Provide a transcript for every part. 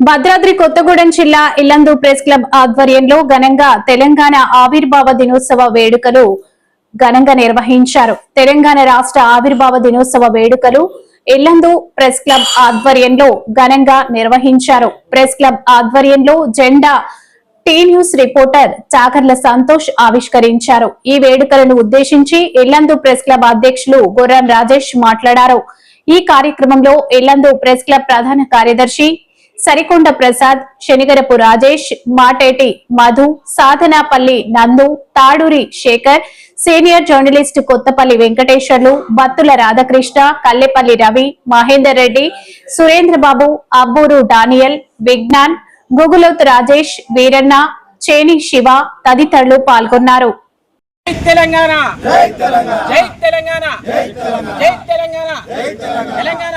భద్రాద్రి కొత్తగూడెం జిల్లా Yellandu press club ఆధ్వర్యంలో ఘనంగా తెలంగాణ ఆవిర్భావ దినోత్సవ వేడుకలు ఘనంగా నిర్వహించారు. తెలంగాణ రాష్ట్ర ఆవిర్భావ దినోత్సవ వేడుకలు ఇల్లందు ప్రెస్ క్లబ్ ఆధ్వర్యంలో ఘనంగా నిర్వహించారు. ప్రెస్ క్లబ్ ఆధ్వర్యంలో జెండా T news reporter Chakarla Santosh ఆవిష్కరించారు. ఈ వేడుకలను ఉద్దేశించి ఇల్లందు ప్రెస్ క్లబ్ అధ్యక్షులు గుర్రం రాజేష్ మాట్లాడారు. ఈ కార్యక్రమంలో ఇల్లందు ప్రెస్ క్లబ్ ప్రధాన కార్యదర్శి Sarikonda Prasad Shanigarapu Rajesh Mateti Madhu Sadhanapalli Nandu Taduri Shekhar senior journalist Kothapalli Venkateswarlu Battula Radhakrishna Kallepalli Ravi Mahender Reddy Surendrababu Abburu Daniel Vignan Guguloth Rajesh Veeranna Cheni Siva తదితరులు పాల్గొన్నారు. జై తెలంగాణ! జై తెలంగాణ! జై తెలంగాణ! జై తెలంగాణ! తెలంగాణ!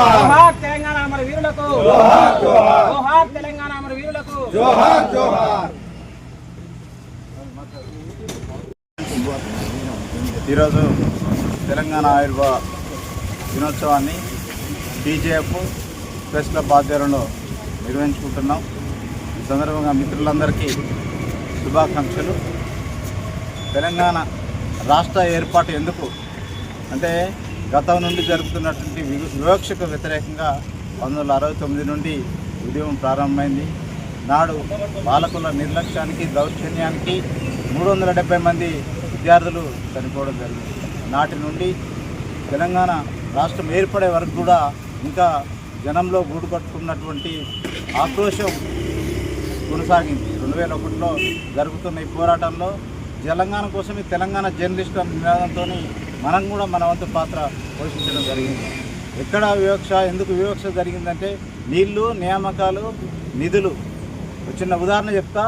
జోహార్ తెలంగాణ అమర వీరులకు. జోహార్ తెలంగాణ అమర వీరులకు. ఈరోజు తెలంగాణ ఆయుర్వేద దినోత్సవాన్ని బీజేఎఫ్ ప్రెస్ క్లబ్ ఆధ్వర్యంలో నిర్వహించుకుంటున్నాం. ఈ సందర్భంగా మిత్రులందరికీ శుభాకాంక్షలు. తెలంగాణ రాష్ట్ర ఏర్పాటు ఎందుకు? అంటే గతం నుండి జరుగుతున్నటువంటి వివక్షకు వ్యతిరేకంగా పంతొమ్మిది వందల అరవై తొమ్మిది నుండి ఉద్యమం ప్రారంభమైంది. నాడు పాలకుల నిర్లక్ష్యానికి దౌర్జన్యానికి మూడు వందల డెబ్బై మంది విద్యార్థులు చనిపోవడం జరిగింది. నాటి నుండి తెలంగాణ రాష్ట్రం ఏర్పడే వరకు కూడా ఇంకా జనంలో గూడు కట్టుకున్నటువంటి ఆక్రోశం కొనసాగింది. రెండు వేల ఒకటిలో జరుగుతున్న ఈ పోరాటంలో తెలంగాణ కోసం ఈ తెలంగాణ జర్నలిస్ట్ అనే నినాదంతో మనం కూడా మన వంతు పాత్ర పోషించడం జరిగింది. ఎక్కడ వివక్ష ఎందుకు వివక్ష జరిగిందంటే నీళ్ళు నియామకాలు నిధులు. ఒక చిన్న ఉదాహరణ చెప్తా.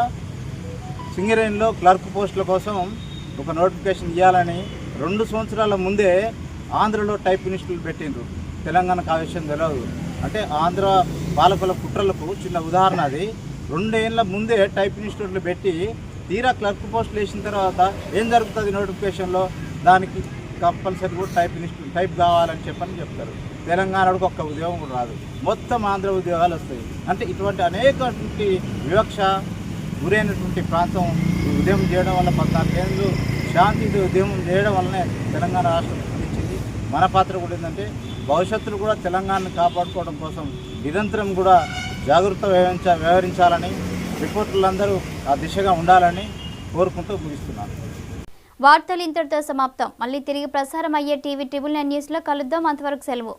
సింగరేణిలో క్లర్క్ పోస్టుల కోసం ఒక నోటిఫికేషన్ ఇవ్వాలని రెండు సంవత్సరాల ముందే ఆంధ్రలో టైప్ ఇన్స్టిట్యూట్ పెట్టిండ్రు. తెలంగాణకు ఆ విషయం తెలియదు అంటే ఆంధ్ర పాలకుల కుట్రలకు చిన్న ఉదాహరణ అది. రెండేళ్ళ ముందే టైప్ ఇన్స్టిట్యూట్లు పెట్టి తీరా క్లర్క్ పోస్టులు వేసిన తర్వాత ఏం జరుగుతుంది నోటిఫికేషన్లో? దానికి కంపల్సరీ కూడా టైప్ టైప్ కావాలని చెప్పని చెప్తారు. తెలంగాణకు ఒక్క ఉద్యోగం కూడా రాదు. మొత్తం ఆంధ్ర ఉద్యోగాలు వస్తాయి. అంటే ఇటువంటి అనేకటువంటి వివక్ష గురైనటువంటి ప్రాంతం ఉద్యమం చేయడం వల్ల పద్నాలుగేళ్ళు శాంతి ఉద్యమం చేయడం వల్లనే తెలంగాణ రాష్ట్రం ఇచ్చింది మన పాత్ర కూడా ఏంటంటే భవిష్యత్తులో కూడా తెలంగాణను కాపాడుకోవడం కోసం నిరంతరం కూడా జాగ్రత్త వ్యవహరించ వ్యవహరించాలని రిపోర్టర్లందరూ ఆ దిశగా ఉండాలని కోరుకుంటూ ముగిస్తున్నాను. వార్తలు ఇంతటితో సమాప్తం. మళ్ళీ తిరిగి ప్రసారం అయ్యే టీవీ ట్రిబుల్ నైన్ న్యూస్లో కలుద్దాం. అంతవరకు సెలవు.